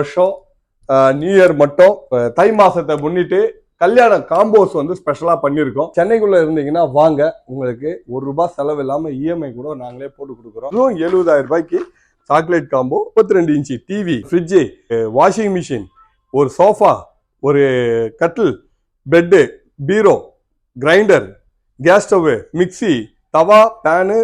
வருஷம் new year மட்டும் தை மாசத்தை முன்னிட்டு கல்யாண காம்போஸ் வந்து ஸ்பெஷலா பண்ணியிருக்கோம். சென்னைக்குள்ள இருந்தீங்கன்னா வாங்க உங்களுக்கு ஒரு ரூபாய் செலவு இல்லாம இஎம்ஐ கூட நாங்களே போட்டு கொடுக்குறோம். இதுவும் எழுபதாயிரம் ரூபாய்க்கு சாக்லேட் காம்போ முப்பத்தி ரெண்டு inch TV fridge washing machine ஒரு சோஃபா ஒரு கட்டில் பெட்டு பீரோ கிரைண்டர் கேஸ் ஸ்டவ்வு மிக்ஸி தவா பேனு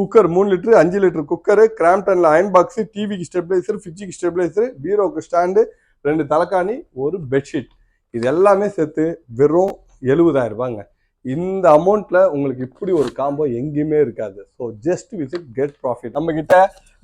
குக்கர் மூணு லிட்டரு அஞ்சு லிட்டர் குக்கரு கிராம்டனில் அயன் பாக்ஸு டிவிக்கு ஸ்டெபிளைசர் ஃப்ரிட்ஜுக்கு ஸ்டெபிளைசர் பீரோக்கு ஸ்டாண்டு ரெண்டு தலைக்காணி ஒரு பெட்ஷீட் இது எல்லாமே சேர்த்து வெறும் எழுபதாயிரம் ரூபாங்க. இந்த அமௌண்ட்ல உங்களுக்கு இப்படி ஒரு காம்போ எங்கேயுமே இருக்காது. So just visit get profit நம்ம கிட்ட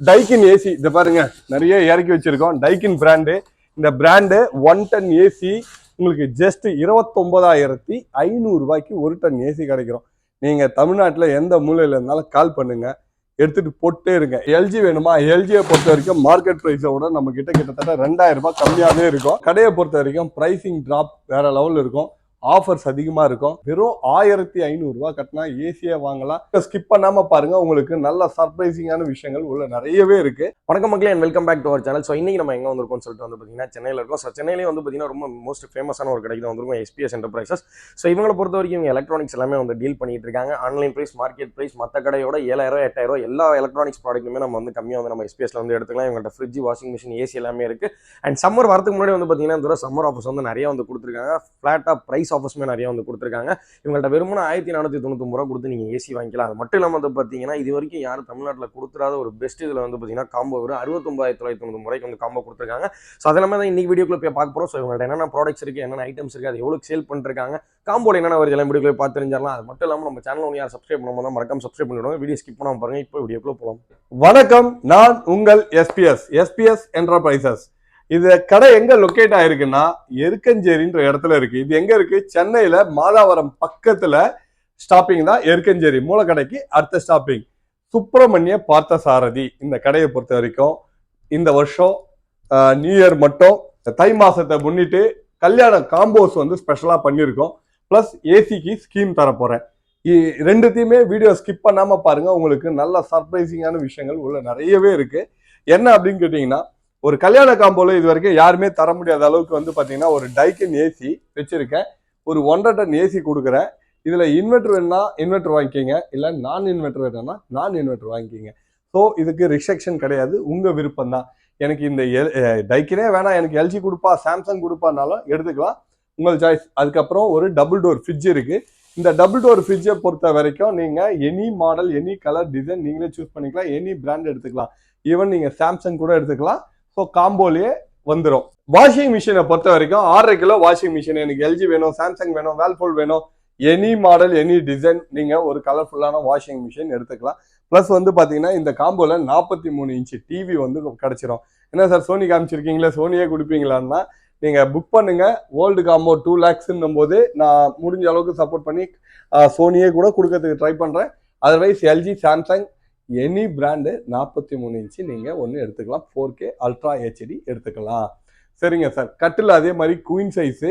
டைக்கின் ஏசி இதை பாருங்க நிறைய இறக்கி வச்சிருக்கோம். டைக்கின் பிராண்டு இந்த பிராண்டு ஒன் டன் ஏசி உங்களுக்கு ஜஸ்ட் இருபத்தொன்பதாயிரத்தி ஐநூறு ரூபாய்க்கு ஒரு டன் ஏசி கிடைக்கிறோம். நீங்கள் தமிழ்நாட்டில் எந்த மூலையில் இருந்தாலும் கால் பண்ணுங்கள் எடுத்துகிட்டு போட்டே இருங்க. எல்ஜி வேணுமா? எல்ஜியை பொறுத்த வரைக்கும் மார்க்கெட் ப்ரைஸை விட நம்ம கிட்ட கிட்டத்தட்ட ரெண்டாயிரம் ரூபாய் கம்மியாகவே இருக்கும். கடையை பொறுத்த வரைக்கும் ப்ரைசிங் ட்ராப் வேற லெவலில் இருக்கும். ஆஃபர்ஸ் அதிகமாக இருக்கும். வெறும் ஆயிரத்தி ஐநூறுரூவா கட்டினா ஏசியாக வாங்கலாம். ஸ்கிப் பண்ணாமல் பாருங்கள் உங்களுக்கு நல்ல சர்ப்ரைசிங்கான விஷயங்கள் உள்ள நிறையவே இருக்குது வணக்கம் மக்களே and welcome back to our channel so இன்றைக்கி நம்ம எங்கே வந்திருக்கோம்னு சொல்லிட்டு வந்து பார்த்தீங்கன்னா சென்னையில் இருக்கோம். ஸோ சென்னையிலே வந்து பார்த்தீங்கன்னா ரொம்ப மோஸ்ட் ஃபேமஸான ஒரு கடைக்கு தான் வந்திருக்கும் எஸ்பிஎஸ் என்டர்பிரைசஸ் ஸோ இவங்களை பொறுத்த வரைக்கும் இவங்க எலக்ட்ரானிக்ஸ் எல்லாமே வந்து டீல் பண்ணிட்டு இருக்காங்க. ஆன்லைன் ப்ரைஸ் மார்க்கெட் ப்ரைஸ் மற்ற கடையோட ஏழாயிரம் எட்டாயிரம் எல்லா எலக்ட்ரானிக்ஸ் ப்ராடக்ட்டுமே நம்ம வந்து கம்மியாக வந்து நம்ம எஸ்பிஎஸ்ல வந்து எடுத்துக்கலாம். இவங்கள்ட்ட ஃப்ரிட்ஜ் வாஷிங் மிஷின் ஏசி எல்லாமே இருக்கு. அண்ட் சம்மர் வரதுக்கு முன்னாடி வந்து பார்த்தீங்கன்னா இந்த சம்மர் ஆஃபர்ஸ் வந்து நிறைய வந்து கொடுத்துருக்காங்க. ஃப்ளாட்டாக ப்ரைஸ் ஆஃபர்ஸுமே நிறையா வந்து கொடுத்துருக்காங்க. இவங்கள்ட்ட வெறுமனே ஆயிரத்தி நானூற்றி தொண்ணூத்தொம்பது ரூபா கொடுத்து நீங்கள் ஏசி வாங்கிக்கலாம். அது மட்டும் இல்லாமல் வந்து பார்த்தீங்கன்னா இது வரைக்கும் யாரும் தமிழ்நாட்டில் கொடுத்துறாத ஒரு பெஸ்ட் இதில் வந்து பார்த்தீங்கன்னா காம்போ வரும் அறுபத்தொம்பதாயிரத்தி தொள்ளாயிரத்தி தொண்ணூறு முறைக்கு வந்து காம்போ கொடுத்துருக்காங்க. ஸோ அதெல்லாமே தான் இன்னைக்கு வீடியோக்குள்ள போய் பார்க்க போகிறோம் ஸோ இவங்கள்ட்ட என்னென்ன ப்ராடக்ட்ஸ் இருக்குது என்னென்ன ஐட்டம்ஸ் இருக்குது அது எவ்வளோ சேல் பண்ணிருக்காங்க காம்போல என்னென்ன வருது எல்லாம் வீடியோக்குள்ளே பார்த்து தெரிஞ்சிடலாம். அது மட்டும் இல்லாமல் நம்ம சேனல் ஒன்று யார் சப்ஸ்கிரைப் பண்ணாமல் மறக்காம சப்ஸ்கிரைப் பண்ணிவிடுவோம் வீடியோ ஸ்கிப் பண்ணாமல் பாருங்கள் இப்போ வீடியோக்குள்ளே போகலாம் வணக்கம். நான் உங்கள் எஸ்பிஎஸ் எஸ்பிஎஸ் என்டர்பிரைசஸ் இது கடை எங்க லொக்கேட் ஆயிருக்குன்னா எருக்கஞ்சேரின்ற இடத்துல இருக்கு. இது எங்க இருக்கு? சென்னையில மாதாவரம் பக்கத்துல ஸ்டாப்பிங் தான் எருக்கஞ்சேரி. மூலக்கடைக்கு அடுத்த ஸ்டாப்பிங் சுப்பிரமணிய பார்த்தசாரதி இந்த கடையை பொறுத்த வரைக்கும் இந்த வருஷம் நியூ இயர் மட்டும் தை மாசத்தை முன்னிட்டு கல்யாண காம்போஸ் வந்து ஸ்பெஷலா பண்ணியிருக்கோம். ப்ளஸ் ஏசிக்கு ஸ்கீம் தர போறேன். இ- ரெண்டுத்தையுமே வீடியோ ஸ்கிப் பண்ணாம பாருங்க. உங்களுக்கு நல்ல சர்ப்ரைசிங்கான விஷயங்கள் உள்ள நிறையவே இருக்கு. என்ன அப்படின்னு கேட்டீங்கன்னா ஒரு கல்யாண காம்போல இது வரைக்கும் யாருமே தர முடியாத அளவுக்கு வந்து பார்த்தீங்கன்னா ஒரு டைக்கின் ஏசி வச்சிருக்கேன். ஒரு ஒன்றரை டன் ஏசி கொடுக்குறேன். இதில் இன்வெர்டர் வேணும்னா இன்வெர்டர் வாங்கிக்கிங்க. இல்லை நான் இன்வெர்டர் வேணும்னா நான் இன்வெர்டர் வாங்கிக்கிங்க. ஸோ இதுக்கு ரிஸ்ட்ரிக்ஷன் கிடையாது. உங்கள் விருப்பம் தான். எனக்கு இந்த எல் டைக்கினே வேணாம். எனக்கு எல்ஜி கொடுப்பா சாம்சங் கொடுப்பானாலும் எடுத்துக்கலாம். உங்கள் சாய்ஸ் அதுக்கப்புறம் ஒரு டபுள் டோர் ஃப்ரிட்ஜ் இருக்குது இந்த டபுள் டோர் ஃப்ரிட்ஜை பொறுத்த வரைக்கும் நீங்கள் any model any colour design நீங்களே சூஸ் பண்ணிக்கலாம். எனி பிராண்ட் எடுத்துக்கலாம். ஈவன் நீங்கள் சாம்சங் கூட எடுத்துக்கலாம். ஸோ காம்போலேயே வந்துடும் வாஷிங் மிஷினை பொறுத்த வரைக்கும் ஆறரை கிலோ வாஷிங் மிஷின் எனக்கு எல்ஜி வேணும் சாம்சங் வேணும் வேல்ஃபோல் வேணும். எனி மாடல் எனி டிசைன் நீங்கள் ஒரு கலர்ஃபுல்லான வாஷிங் மிஷின் எடுத்துக்கலாம். ப்ளஸ் வந்து பார்த்தீங்கன்னா இந்த காம்போவில் நாற்பத்தி மூணு இன்ச்சு டிவி வந்து கிடச்சிரும். என்ன சார் சோனி காமிச்சிருக்கீங்களா? சோனியே கொடுப்பீங்களான்னா நீங்கள் புக் பண்ணுங்கள் ஓல்டு காம்போ டூ லேக்ஸ்ன்னும் போது நான் முடிஞ்ச அளவுக்கு சப்போர்ட் பண்ணி சோனியே கூட கொடுக்கறதுக்கு ட்ரை பண்ணுறேன் otherwise LG Samsung any brand நாற்பத்தி மூணு இன்ச்சு நீங்கள் ஒன்று எடுத்துக்கலாம். ஃபோர் கே அல்ட்ரா ஹெச்டி எடுத்துக்கலாம். சரிங்க சார். கட்டில் அதே மாதிரி குயின் சைஸு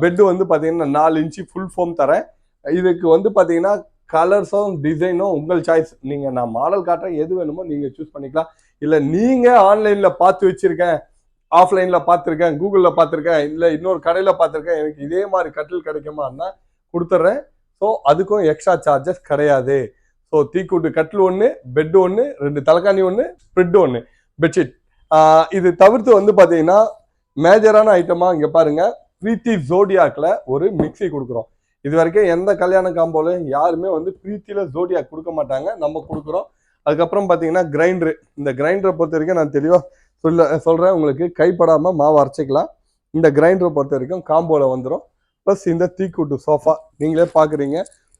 பெட்டு வந்து பார்த்தீங்கன்னா நாலு இன்ச்சு ஃபுல் ஃபோம் தரேன். இதுக்கு வந்து பார்த்தீங்கன்னா கலர்ஸும் டிசைனும் உங்கள் சாய்ஸ் நீங்கள் நான் மாடல் காட்டுறேன் எது வேணுமோ நீங்கள் சூஸ் பண்ணிக்கலாம். இல்லை நீங்கள் ஆன்லைனில் பார்த்து வச்சுருக்கேன். ஆஃப்லைனில் பார்த்துருக்கேன் கூகுளில் பார்த்துருக்கேன் இல்லை இன்னொரு கடையில் பார்த்துருக்கேன். எனக்கு இதே மாதிரி கட்டில் கிடைக்குமான்னா கொடுத்துட்றேன். ஸோ அதுக்கும் எக்ஸ்ட்ரா சார்ஜஸ் கிடையாது. ஸோ தீக்கூட்டு கட்டில் ஒன்று பெட் ஒன்று ரெண்டு தலைக்காணி ஒன்று ஸ்ப்ரெட் ஒன்று பெட்ஷீட் இது தவிர்த்து வந்து பார்த்தீங்கன்னா மேஜரான ஐட்டமாக இங்கே பாருங்கள் பிரீத்தி ஜோடியாக்கில் ஒரு மிக்ஸி கொடுக்குறோம். இது வரைக்கும் எந்த கல்யாண காம்போலையும் யாருமே வந்து பிரீத்தியில் ஜோடியாக் கொடுக்க மாட்டாங்க. நம்ம கொடுக்குறோம். அதுக்கப்புறம் பார்த்தீங்கன்னா கிரைண்டரு இந்த கிரைண்டரை பொறுத்த வரைக்கும் நான் தெளிவாக சொல்ல சொல்கிறேன் உங்களுக்கு கைப்படாமல் மாவு அரைச்சிக்கலாம். இந்த கிரைண்டரை பொறுத்த வரைக்கும் காம்போவில் வந்துடும் ப்ளஸ் இந்த தீக்கூட்டு சோஃபா நீங்களே பார்க்குறீங்க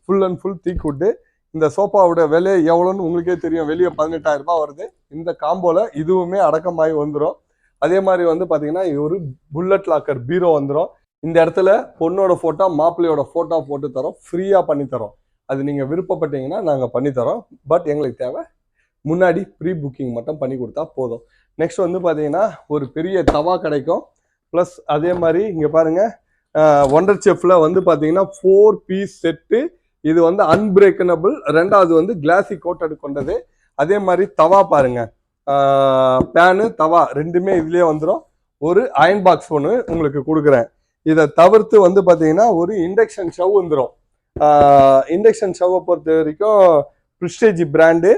ஃபுல் அண்ட் ஃபுல் தீக்கூட்டு. இந்த சோஃபாவோட விலை எவ்வளோன்னு உங்களுக்கே தெரியும். வெளியே பதினெட்டாயிரம் ரூபாய் வருது. இந்த காம்போல இதுவுமே அடக்கமாகி வந்துடும் அதே மாதிரி வந்து பார்த்தீங்கன்னா ஒரு புல்லட் லாக்கர் பீரோ வந்துடும் இந்த இடத்துல பொண்ணோட ஃபோட்டோ மாப்பிள்ளையோட ஃபோட்டோ போட்டு தரோம். ஃப்ரீயாக பண்ணித்தரோம் அது நீங்கள் விருப்பப்பட்டீங்கன்னா நாங்கள் பண்ணித்தரோம் பட் எங்களுக்கு தேவை முன்னாடி ப்ரீ புக்கிங் மட்டும் பண்ணி கொடுத்தா போதும். நெக்ஸ்ட் வந்து பார்த்தீங்கன்னா ஒரு பெரிய தவா கிடைக்கும். ப்ளஸ் அதே மாதிரி இங்கே பாருங்கள் ஒண்டர் செஃப்பில் வந்து பார்த்தீங்கன்னா ஃபோர் பீஸ் செட்டு இது வந்து அன்பிரேக்கனபிள் ரெண்டாவது வந்து கிளாசி கோட்டட் கொண்டது. அதே மாதிரி தவா பாருங்க. பேனு தவா ரெண்டுமே இதுலேயே வந்துடும் ஒரு அயன் பாக்ஸ் ஒன்று உங்களுக்கு கொடுக்குறேன். இதை தவிர்த்து வந்து பார்த்தீங்கன்னா ஒரு இண்டக்ஷன் ஷவ் வந்துடும் இண்டக்ஷன் ஷவ்வை பொறுத்த வரைக்கும் ப்ரிஸ்டேஜ் பிராண்டு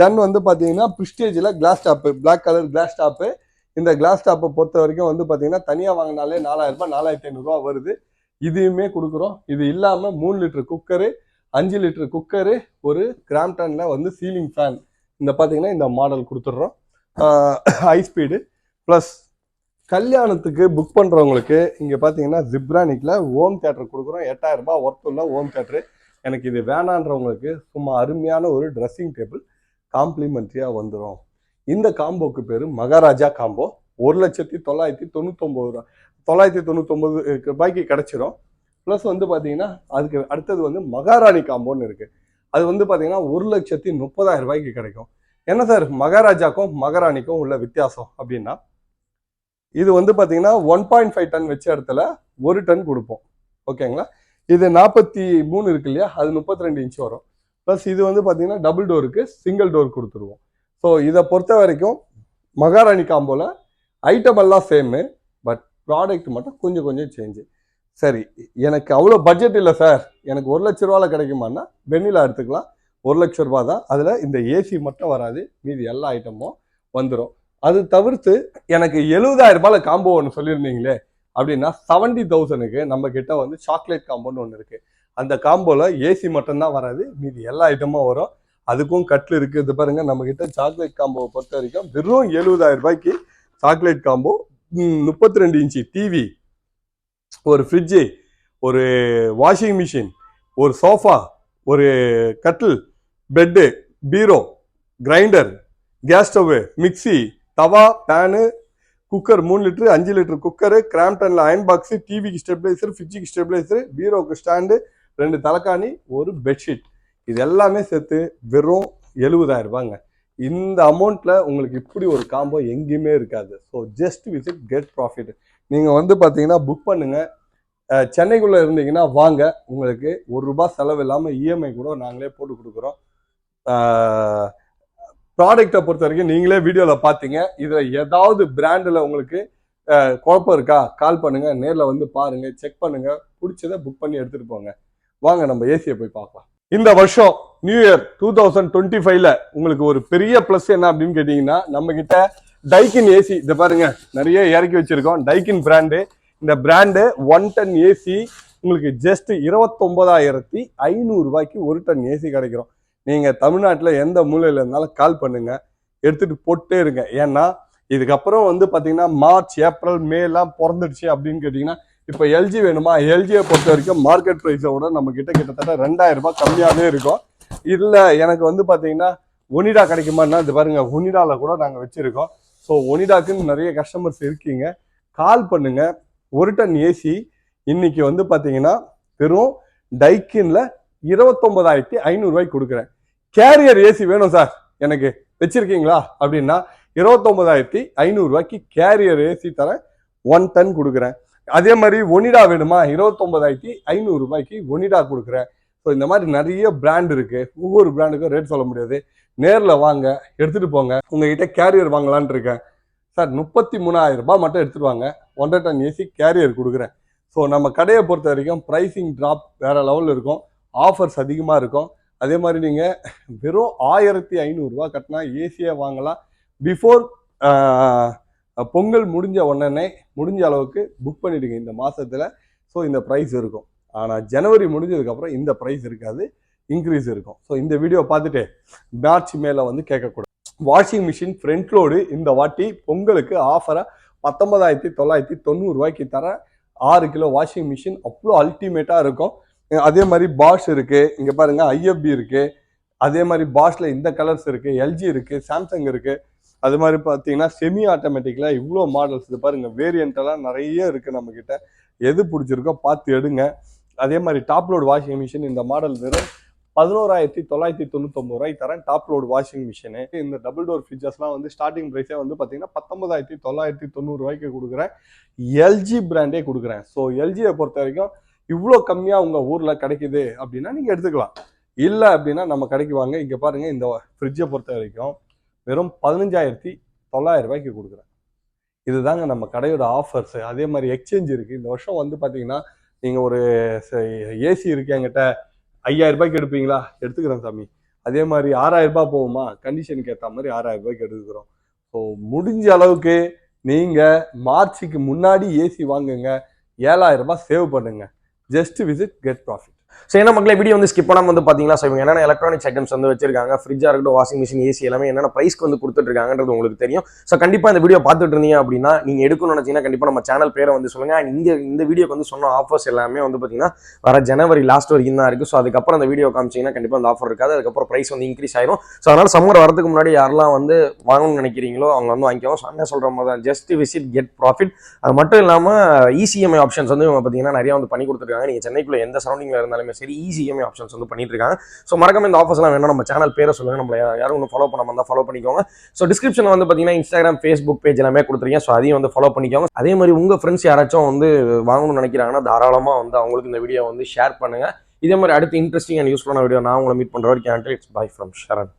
தென் வந்து பார்த்தீங்கன்னா ப்ரிஸ்டேஜில் glass top black colour glass top இந்த கிளாஸ் டாப்பை பொறுத்த வரைக்கும் வந்து பார்த்தீங்கன்னா தனியாக வாங்கினாலே நாலாயிரரூபா ரூபாய் நாலாயிரத்தி ஐநூறுரூவா வருது. இதையுமே கொடுக்குறோம். இது இல்லாமல் மூணு லிட்டர் குக்கரு அஞ்சு லிட்டர் குக்கரு ஒரு கிராம்டனில் வந்து சீலிங் ஃபேன் இந்த பார்த்தீங்கன்னா இந்த மாடல் கொடுத்துட்றோம். ஹை ஸ்பீடு ப்ளஸ் கல்யாணத்துக்கு புக் பண்ணுறவங்களுக்கு இங்கே பார்த்தீங்கன்னா ஜிப்ரானிக்கில் ஹோம் தேட்டர் கொடுக்குறோம். எட்டாயிரம் ரூபாய் ஒர்த் உள்ள ஹோம் தேட்டரு எனக்கு இது வேணான்றவங்களுக்கு சும்மா அருமையான ஒரு ட்ரெஸ்ஸிங் டேபிள் காம்ப்ளிமெண்ட்ரியாக வந்துடும் இந்த காம்போக்கு பேர் மகாராஜா காம்போ ஒரு லட்சத்தி தொள்ளாயிரத்தி தொண்ணூத்தொம்பது ரூபா. தொள்ளாயிரத்தி தொண்ணூத்தொம்பது ரூபாய்க்கு கிடச்சிரும். ப்ளஸ் வந்து பார்த்தீங்கன்னா அதுக்கு அடுத்தது வந்து மகாராணி காம்போன்னு இருக்குது அது வந்து பார்த்தீங்கன்னா ஒரு லட்சத்தி முப்பதாயிரம் ரூபாய்க்கு கிடைக்கும். என்ன சார்? மகாராஜாக்கும் மகாராணிக்கும் உள்ள வித்தியாசம் அப்படின்னா இது வந்து பார்த்தீங்கன்னா ஒன் பாயிண்ட் ஃபைவ் டன் வச்ச இடத்துல ஒரு டன் கொடுப்போம். ஓகேங்களா இது நாற்பத்தி மூணு இருக்கு இல்லையா? அது முப்பத்தி ரெண்டு இன்ச் வரும். ப்ளஸ் இது வந்து பார்த்தீங்கன்னா டபுள் டோருக்கு சிங்கிள் டோர் கொடுத்துருவோம். ஸோ இதை பொறுத்த வரைக்கும் மகாராணி காம்போவில் ஐட்டம் எல்லாம் சேமு ப்ராடக்ட் மட்டும் கொஞ்சம் கொஞ்சம் சேஞ்சு சரி எனக்கு அவ்வளோ பட்ஜெட் இல்லை சார் எனக்கு ஒரு லட்ச ரூபாவில் கிடைக்குமான்னா வெண்ணிலா எடுத்துக்கலாம். ஒரு லட்ச ரூபா தான். அதில் இந்த ஏசி மட்டும் வராது. மீதி எல்லா ஐட்டமும் வந்துடும் அது தவிர்த்து எனக்கு எழுபதாயிரம் ரூபாயில் காம்போ ஒன்று சொல்லியிருந்தீங்களே அப்படின்னா செவன்டி தௌசண்ட்க்கு நம்ம கிட்ட வந்து சாக்லேட் காம்போன்னு ஒன்று இருக்குது அந்த காம்போவில் ஏசி மட்டும்தான் வராது. மீதி எல்லா ஐட்டமும் வரும். அதுக்கும் கட்டில் இருக்குது இது பாருங்கள் நம்மக்கிட்ட சாக்லேட் காம்போவை பொறுத்த வரைக்கும் வெறும் எழுபதாயிரம் ரூபாய்க்கு சாக்லேட் காம்போ முப்பத்தி ரெண்டு இன்ச்சு டிவி ஒரு ஃப்ரிட்ஜு ஒரு வாஷிங் மிஷின் ஒரு சோஃபா ஒரு கட்டில் பெட்டு பீரோ கிரைண்டர் கேஸ் ஸ்டவ்வு மிக்ஸி தவா பேனு குக்கர் மூணு லிட்ரு அஞ்சு லிட்ரு குக்கரு கிராம்டனில் அயன் பாக்ஸு டிவிக்கு ஸ்டெபிளைசர் ஃப்ரிட்ஜுக்கு ஸ்டெபிளைசரு பீரோக்கு ஸ்டாண்டு ரெண்டு தலைக்காணி ஒரு பெட்ஷீட் இது எல்லாமே சேர்த்து வெறும் எழுபதாயிரம் ரூபாங்க. இந்த அமௌண்ட்ல உங்களுக்கு இப்படி ஒரு காம்போ எங்கேயுமே இருக்காது. So just visit get profit நீங்கள் வந்து பார்த்தீங்கன்னா புக் பண்ணுங்க. சென்னைக்குள்ளே சென்னைக்குள்ள இருந்தீங்கன்னா வாங்க. உங்களுக்கு ஒரு ரூபாய் செலவு இல்லாமல் இஎம்ஐ கூட நாங்களே போட்டு கொடுக்குறோம். ப்ராடக்ட்டை பொறுத்த வரைக்கும் நீங்களே வீடியோவில் பார்த்தீங்க இதில் ஏதாவது பிராண்டில் உங்களுக்கு குழப்பம் இருக்கா? கால் பண்ணுங்க. நேரில் வந்து பாருங்க. செக் பண்ணுங்க. பிடிச்சதை புக் பண்ணி எடுத்துட்டு போங்க. வாங்க நம்ம ஏசியை போய் பார்க்கலாம். இந்த வருஷம் new year two thousand twenty ஃபைவ்ல உங்களுக்கு ஒரு பெரிய ப்ளஸ் என்ன அப்படின்னு கேட்டிங்கன்னா நம்ம கிட்ட டைக்கின் ஏசி இதை பாருங்க நிறைய இறக்கி வச்சிருக்கோம். டைக்கின் பிராண்டு இந்த பிராண்டு ஒன் டன் ஏசி உங்களுக்கு ஜஸ்ட் இருபத்தொன்பதாயிரத்தி ஐநூறுரூவாய்க்கு ஒரு டன் ஏசி கிடைக்கிறோம். நீங்கள் தமிழ்நாட்டில் எந்த மூலையில் இருந்தாலும் கால் பண்ணுங்க. எடுத்துகிட்டு போட்டே இருங்க. ஏன்னா இதுக்கப்புறம் வந்து பார்த்தீங்கன்னா மார்ச் ஏப்ரல் மேலாம் பிறந்துடுச்சு அப்படின்னு கேட்டிங்கன்னா இப்போ எல்ஜி வேணுமா? எல்ஜியை பொறுத்த வரைக்கும் மார்க்கெட் ப்ரைஸை விட நம்மக்கிட்ட கிட்டத்தட்ட ரெண்டாயிரம் ரூபாய் கம்மியாகவே இருக்கும். இல்லை எனக்கு வந்து பார்த்தீங்கன்னா ஒனிடா கிடைக்குமான்னா இது பாருங்க ஒனிடாவில் கூட நாங்கள் வச்சுருக்கோம். ஸோ ஒனிடாக்குன்னு நிறைய கஸ்டமர்ஸ் இருக்கீங்க. கால் பண்ணுங்க. ஒரு டன் ஏசி இன்னைக்கு வந்து பார்த்தீங்கன்னா வெறும் டைக்கின்ல இருபத்தொன்பதாயிரத்தி ஐநூறுரூவாய்க்கு கொடுக்குறேன். கேரியர் ஏசி வேணும் சார். எனக்கு வச்சிருக்கீங்களா? அப்படின்னா இருபத்தொன்பதாயிரத்தி ஐநூறுரூவாய்க்கு கேரியர் ஏசி தரேன். ஒன் டன் கொடுக்குறேன். அதே மாதிரி ஒனிடா வேணுமா? இருபத்தொன்பதாயிரத்தி ஐநூறுரூபாய்க்கு ஒனிடா கொடுக்குறேன். ஸோ இந்த மாதிரி நிறைய பிராண்ட் இருக்குது ஒவ்வொரு பிராண்டுக்கும் ரேட் சொல்ல முடியாது. நேரில் வாங்க எடுத்துகிட்டு போங்க. உங்ககிட்ட கேரியர் வாங்கலான்னு இருக்கேன். சார் முப்பத்தி மூணாயிரம் ரூபாய் மட்டும் எடுத்துகிட்டு வாங்க. ஒன்றரை டன் ஏசி கேரியர் கொடுக்குறேன். ஸோ நம்ம கடையை பொறுத்த வரைக்கும் ப்ரைஸிங் ட்ராப் வேறு லெவலில் இருக்கும். ஆஃபர்ஸ் அதிகமாக இருக்கும். அதே மாதிரி நீங்கள் வெறும் ஆயிரத்தி ஐநூறுரூவா கட்டினா ஏசியே வாங்கலாம். பிஃபோர் பொங்கல் முடிஞ்ச உடனே முடிஞ்ச அளவுக்கு புக் பண்ணிவிடுங்க இந்த மாதத்தில் ஸோ இந்த ப்ரைஸ் இருக்கும். ஆனால் ஜனவரி முடிஞ்சதுக்கப்புறம் இந்த ப்ரைஸ் இருக்காது இன்க்ரீஸ் இருக்கும். ஸோ இந்த வீடியோ பார்த்துட்டு மார்ச் மேலே வந்து கேட்கக்கூடாது. வாஷிங் மிஷின் ஃப்ரண்ட் லோடு இந்த வாட்டி பொங்கலுக்கு ஆஃபராக பத்தொன்பதாயிரத்தி தொள்ளாயிரத்தி தொண்ணூறுரூவாய்க்கு தர ஆறு கிலோ வாஷிங் மிஷின் அவ்வளோ அல்டிமேட்டாக இருக்கும். அதே மாதிரி பாஷ் இருக்குது இங்கே பாருங்கள் ஐஎஃப்பி இருக்குது அதே மாதிரி பாஷில் இந்த கலர்ஸ் இருக்குது எல்ஜி இருக்குது சாம்சங் இருக்குது அது மாதிரி பார்த்தீங்கன்னா செமி ஆட்டோமேட்டிக்கலாக இவ்வளோ மாடல்ஸ் இது வேரியண்ட்டெல்லாம் நிறைய இருக்குது நம்மக்கிட்ட எது பிடிச்சிருக்கோ பார்த்து எடுங்க. அதே மாதிரி டாப் லோட் வாஷிங் மிஷின் இந்த மாடல் வெறும் பதினோராயிரத்தி தொள்ளாயிரத்தி தொண்ணூத்தொம்பது ரூபாய்க்கு தரேன் டாப் லோட் வாஷிங் மிஷினு இந்த டபுள் டோர் ஃப்ரிட்ஜஸ்லாம் வந்து ஸ்டார்டிங் ப்ரைஸே வந்து பார்த்தீங்கன்னா பத்தொன்பதாயிரத்தி தொள்ளாயிரத்தி தொண்ணூறுரூவாய்க்கு கொடுக்குறேன். எல்ஜி பிராண்டே கொடுக்குறேன். ஸோ எல்ஜியை பொறுத்த வரைக்கும் இவ்வளோ கம்மியாக உங்கள் ஊரில் கிடைக்குது அப்படின்னா நீங்கள் எடுத்துக்கலாம். இல்லை அப்படின்னா நம்ம கடைக்கு வாங்க. இங்கே பாருங்கள் இந்த ஃப்ரிட்ஜை பொறுத்த வரைக்கும் வெறும் பதினஞ்சாயிரத்தி தொள்ளாயிரம் ரூபாய்க்கு கொடுக்குறேன். இதுதாங்க நம்ம கடையோட ஆஃபர்ஸ் அதே மாதிரி எக்ஸ்சேஞ்ச் இருக்குது இந்த வருஷம் வந்து பார்த்தீங்கன்னா நீங்கள் ஒரு ஏசி இருக்கு என்கிட்ட ஐயாயிரம் ரூபாய்க்கு எடுப்பீங்களா? எடுத்துக்கிறேன் சாமி. அதே மாதிரி ஆறாயிரம் ரூபாய் போகுமா? கண்டிஷனுக்கு ஏற்ற மாதிரி ஆறாயிரம் ரூபாய்க்கு எடுத்துக்கிறோம். ஸோ முடிஞ்ச அளவுக்கு நீங்கள் மார்ச்சுக்கு முன்னாடி ஏசி வாங்குங்க. ஏழாயிரம் ரூபாய் சேவ் பண்ணுங்க. Just visit get profit so என்ன மக்களே வீடியோ வந்து ஸ்கிப் பண்ணாமல் வந்து பார்த்தீங்கன்னா ஸோ இவங்க என்னென்ன எலக்ட்ரானிக்ஸ் ஐட்டம்ஸ் வந்து வச்சிருக்காங்க? ஃப்ரிட்ஜாக இருக்கட்டும் வாஷிங் மிஷின் ஏசி எல்லாமே என்னென்ன ப்ரைஸ்க்கு வந்து கொடுத்துட்ருக்காங்கன்றது உங்களுக்கு தெரியும். ஸோ கண்டிப்பாக இந்த வீடியோ பார்த்துட்டு இருந்தீங்க அப்படின்னா நீங்கள் எடுக்கணும்னு நினச்சிங்கன்னா கண்டிப்பாக நம்ம சேனல் பேரை வந்து சொல்லுங்கள் அண்ட் இங்கே இந்த வீடியோக்கு வந்து சொன்ன ஆஃபர்ஸ் எல்லாமே வந்து பார்த்தீங்கன்னா வர ஜனவரி லாஸ்ட் வரைக்கும் தான் இருக்குது ஸோ அதுக்கப்புறம் அந்த வீடியோ காமிச்சிங்கன்னா கண்டிப்பாக அந்த ஆஃபர் இருக்காது. அதுக்கப்புறம் ப்ரைஸ் வந்து இன்க்ரீஸ் ஆயிரும். ஸோ அதனால் சம்மர் வரதுக்கு முன்னாடி யாரெல்லாம் வந்து வாங்கணும்னு நினைக்கிறீங்களோ அவங்க வந்து வாங்கிக்கலாம் ஸோ என்ன சொல்கிற மாதிரி தான். ஜஸ்ட் விசிட் கெட் ப்ராஃபிட் அது மட்டும் இல்லாமல் இசிஎம்ஐ ஆப்ஷன்ஸ் வந்து இவங்க பார்த்தீங்கன்னா நிறையா வந்து பண்ணி கொடுத்துருக்காங்க. நீங்கள் சென்னைக்குள்ள எந்த சரௌண்டிங்கில் இருந்தாலும் சரி E இசிஎம்ஐ ஆப்ஷன்ஸ் வந்து பண்ணிட்டு இருக்காங்க ஸோ மறக்காம இந்த ஆஃபர்ஸ்லாம் வேணும் நம்ம சேனல் பேரை சொல்லுங்க. நம்மள யாரும் ஒன்று ஃபாலோ பண்ணாம இருந்தால் ஃபாலோ பண்ணிக்கோங்க. ஸோ டிஸ்கிரிப்ஷன் வந்து பார்த்தீங்கன்னா இன்ஸ்டாகிராம் ஃபேஸ்புக் பேஜ் எல்லாமே கொடுத்துருக்கேன் ஸோ அதையும் வந்து ஃபாலோ பண்ணிக்கோங்க. அதே மாதிரி உங்கள் ஃப்ரெண்ட்ஸ் யாராச்சும் வந்து வாங்கணும்னு நினைக்கிறாங்கன்னா தாராளமாக வந்து அவங்களுக்கு இந்த வீடியோ வந்து ஷேர் பண்ணுங்க. இதே மாதிரி அடுத்து இன்ட்ரெஸ்டிங் அண்ட் யூஸ்ஃபுல்லான வீடியோ நான் உங்களை மீட் பண்ணுற வரைக்கும் இட்ஸ் பை ஃப்ரம் ஷரண்